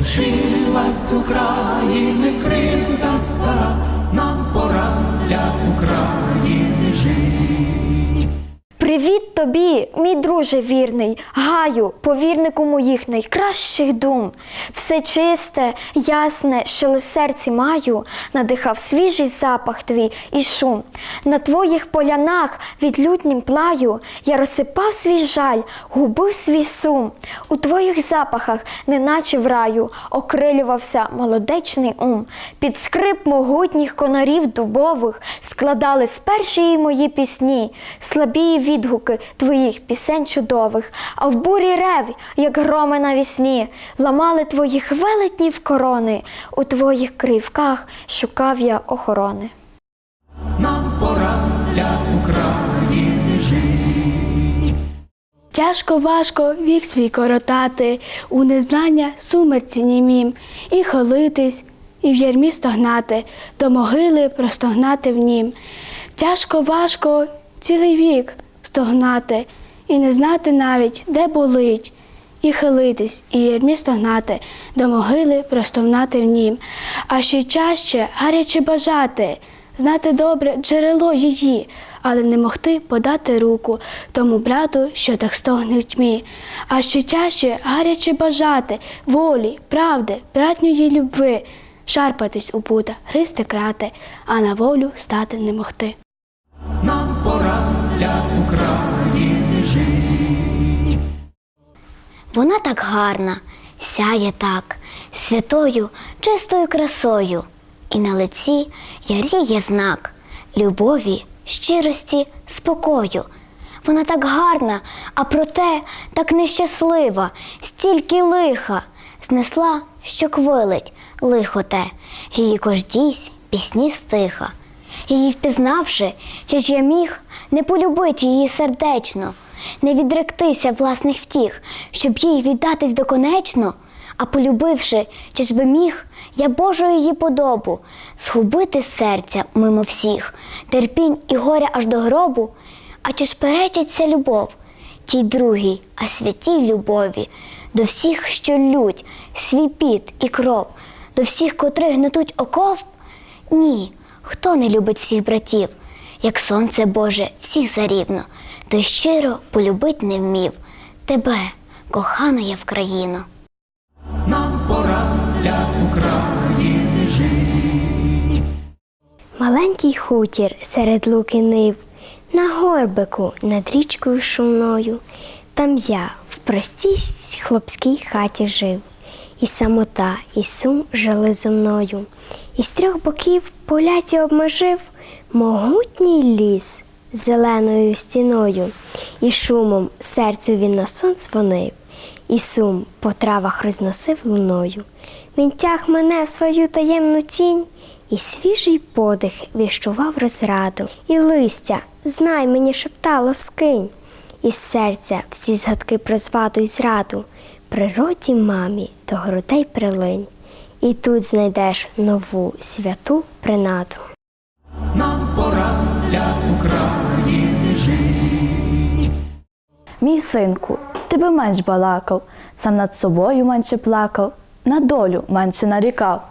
Вершилась з України кривда стара, нам пора для України жить. Привіт тобі, мій друже вірний, гаю, повірнику моїх найкращих дум. Все чисте, ясне, що в серці маю, надихав свіжий запах твій і шум. На твоїх полянах відлюднім плаю я розсипав свій жаль, губив свій сум. У твоїх запахах, неначе в раю, окрилювався молодечний ум. Під скрип могутніх конорів дубових складали сперші мої пісні, слабі відгуки твоїх пісень чудових, а в бурі рев, як громи навісні, ламали твоїх велетнів корони, у твоїх кривках шукав я охорони. Нам пора для України жить. Тяжко важко вік свій коротати, у незнання сумерці німім, і холитись, і в ярмі стогнати, до могили простогнати в нім. Тяжко важко цілий вік стогнати, і не знати навіть, де болить, і хилитись, і ярмі стогнати, до могили простогнати в нім. А ще чаще гаряче бажати, знати добре джерело її, але не могти подати руку тому брату, що так стогне в тьмі. А ще тяжче гаряче бажати волі, правди, братньої любви, шарпатись у пута, гризти крати, а на волю стати не могти. Для України жить. Вона так гарна, сяє так, святою, чистою красою, і на лиці яріє знак любові, щирості, спокою. Вона так гарна, а проте так нещаслива, стільки лиха знесла, що квилить лихо те, її кождісь пісні стиха. Її впізнавши, чи ж я міг не полюбити її сердечно, не відректися власних втіх, щоб їй віддатись доконечно, а полюбивши, чи ж би міг я Божу її подобу, згубити серця мимо всіх, терпінь і горя аж до гробу, а чи ж перечиться любов тій другій, а святій любові, до всіх, що лють, свій піт і кров, до всіх, котрих гнетуть оков? Ні, хто не любить всіх братів, як сонце Боже, всіх зарівно, той щиро полюбить не вмів тебе, кохана я в країну. Нам пора для України жить. Маленький хутір серед луки нив, на горбику над річкою шумною. Там я в простій хлопській хаті жив, і самота, і сум жили зо мною. І з трьох боків поляті обмежив могутній ліс зеленою стіною, і шумом серцю він на сон дзвонив, і сум по травах розносив луною. Він тяг мене в свою таємну тінь, і свіжий подих віщував розраду, і листя, знай мені шептало скинь, із серця всі згадки про зваду й зраду, природі мамі до грудей прилинь, і тут знайдеш нову святу принаду. Нам пора для України жить. Мій синку, ти би менш балакав, сам над собою менше плакав, на долю менше нарікав.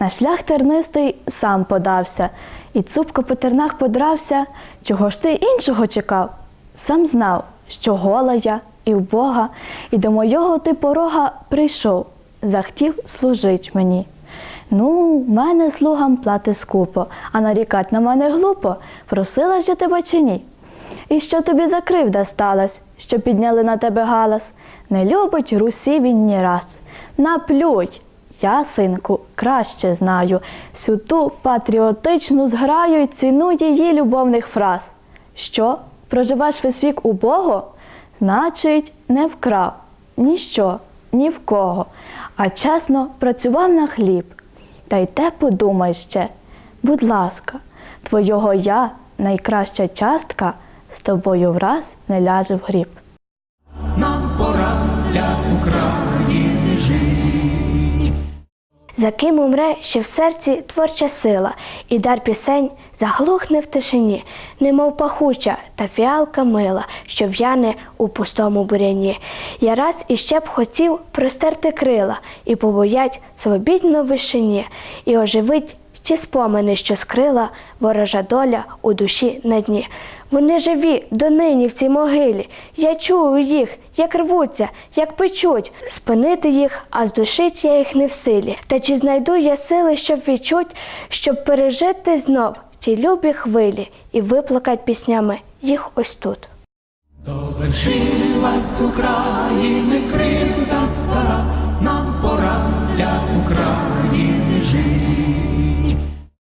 На шлях тернистий сам подався, і цупко по тернах подрався, чого ж ти іншого чекав? Сам знав, що гола я і вбога, і до мого ти порога прийшов, захтів служить мені. Ну, мене слугам плати скупо, а нарікать на мене глупо, просила ж я тебе чи ні? І що тобі за кривда сталась, що підняли на тебе галас? Не любить Русі він ні раз. Наплюй! Я, синку, краще знаю всю ту патріотичну зграю й ціну її любовних фраз. Що, проживаш весь вік убого? Значить, не вкрав ніщо, ні в кого, а чесно працював на хліб. Та й те подумай ще, будь ласка, твого я, найкраща частка, з тобою враз не ляже в гріб. Нам пора для України жить. За ким умре ще в серці творча сила, і дар пісень заглухне в тишині, немов пахуча та фіалка мила, що в'яне у пустому буряні. Я раз іще б хотів простерти крила і побоять свобідно вишині, і оживить ті спомини, що скрила ворожа доля у душі на дні. Вони живі донині в цій могилі. Я чую їх, як рвуться, як печуть. Спинити їх, а здушить я їх не в силі. Та чи знайду я сили, щоб відчуть, щоб пережити знов ті любі хвилі і виплакать піснями їх ось тут. Довершилась України кривда стара, нам пора для України жити.